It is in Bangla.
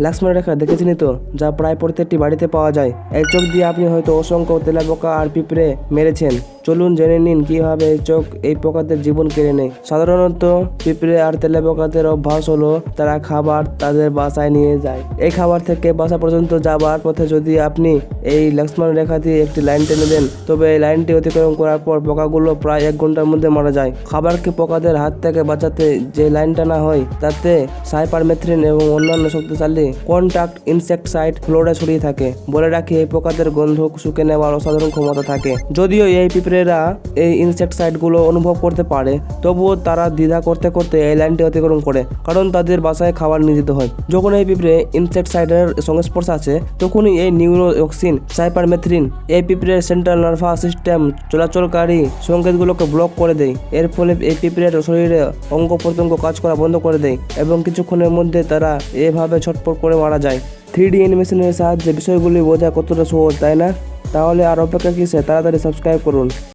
লক্ষ্মণ রেখা দেখেছিনি তো? যা প্রায় প্রত্যেকটি বাড়িতে পাওয়া যায়। এই চোখ দিয়ে আপনি হয়তো অসংখ্য তেলাপোকা আর পিঁপড়ে মেরেছেন। চলুন জেনে নিন কীভাবে এই চোখ এই পোকাদের জীবন কেড়ে নেয়। সাধারণত পিঁপড়ে আর তেলাপোকাদের অভ্যাস হলো তারা খাবার তাদের বাসায় নিয়ে যায়। এই খাবার থেকে বাসা পর্যন্ত যাবার পথে যদি আপনি এই লক্ষ্মণ রেখা দিয়ে একটি লাইন টেনে দেন, তবে এই লাইনটি অতিক্রম করার পর পোকাগুলো প্রায় এক ঘণ্টার মধ্যে মারা যায়। খাবারকে পোকাদের হাত থেকে বাঁচাতে যে লাইন টানা হয়, তাতে সাইপারমেথ্রিন এবং অন্যান্য শক্তিশালী কন্টাক্ট ইনসেক্টসাইড ফ্লোরে ছড়িয়ে থাকে। বলে রাখি, এই পোকাদের গন্ধ শুকে নেওয়ার অসাধারণ ক্ষমতা থাকে। যদিও এই পিঁপড়েরা এই ইনসেক্টসাইডগুলো অনুভব করতে পারে। তবুও তারা দ্বিধা করতে করতে এই লাইনটি অতিক্রম করে, কারণ তাদের বাসায় খাবার নিয়ে যেতে হয়। যখন এই পিঁপড়ে ইনসেক্টসাইডের সংস্পর্শ আছে, তখনই এই নিউরোঅক্সিন, সাইপারমেথ্রিন, এই পিঁপড়ের সেন্ট্রাল নার্ভাস সিস্টেম চলাচলকারী সংকেতগুলোকে ব্লক করে দেয়। এর ফলে এই পিঁপড়ের শরীরে অঙ্গ প্রত্যঙ্গ কাজ করা বন্ধ করে দেয় এবং কিছুক্ষণের মধ্যে তারা এভাবে ছটপট করে মারা যায়। থ্রি ডি অ্যানিমেশনের সাহায্যে বিষয়গুলি বোঝা কতটা সহজ, তাই না? তাহলে আর অপেক্ষা কিসে? তাড়াতাড়ি সাবস্ক্রাইব করুন।